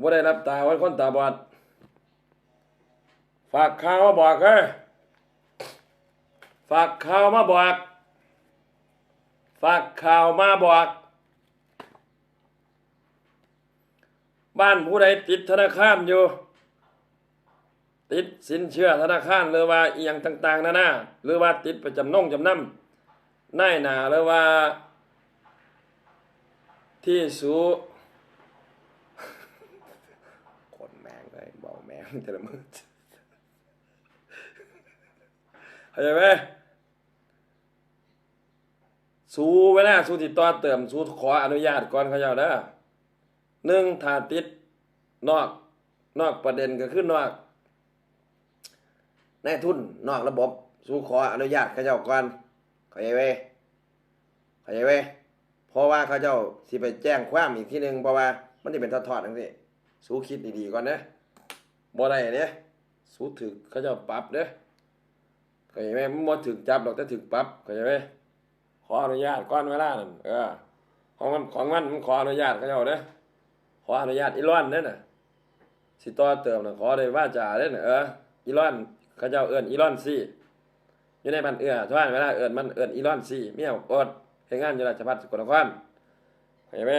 บ่ได้รับตาไว้คนตาบอด ฝากข่าวมาบอกเอ้ยฝากข่าวมาบอก ฝากข่าวมาบอก บ้านผู้ใดติดธนาคารอยู่ ติดสินเชื่อธนาคารหรือว่าอียงต่าง ๆนานาหรือว่าติดประจำนงจำนำนายหนาหรือว่า ที่สู คนแมงเลยเบา แมงแต่ละมือเข้าใจไหมสู้ไว้นะสู้ติดต่อเติมสู้ขออนุญาตก่อนเขาเจ้าเด้อหนึ่งถ้าติดนอกนอกประเด็นก็คือนอกนายทุนนอกระบบ สู้ขออนุญาตเขาเจ้าก่อนเข้าใจไหมเข้าใจไหมเพราะว่าเขาเจ้าสิไปแจ้งความอีกทีหนึ่งเพราะว่ามันจะเป็นทอดๆทั้งสิสู้คิดดีๆก่อนเด้อ บ่ได้เด้สู้ถึกเขาเจ้าปรับเด้อเข้าใจไหมมันบ่ถึกจับดอกแต่ถึกปรับเข้าใจไหมขออนุญาตก่อนเวลานั่นเออของมันของมันมันขออนุญาตเขาเจ้าเด้อขออนุญาตอีร้อนเด้อน่ะสิต่อเติมน่ะขอได้ว่าจ่าเด้อน่ะเอออีรอนเขาเจ้าเอิ้นอีรอนซี่อยู่ในบ้านเอื้อทว่านเวลาเอิ้นมันเอิ้นอีรอนซี่เมียอดเฮ็ดงานอยู่ราชภัฏสกลนครเข้าใจไหม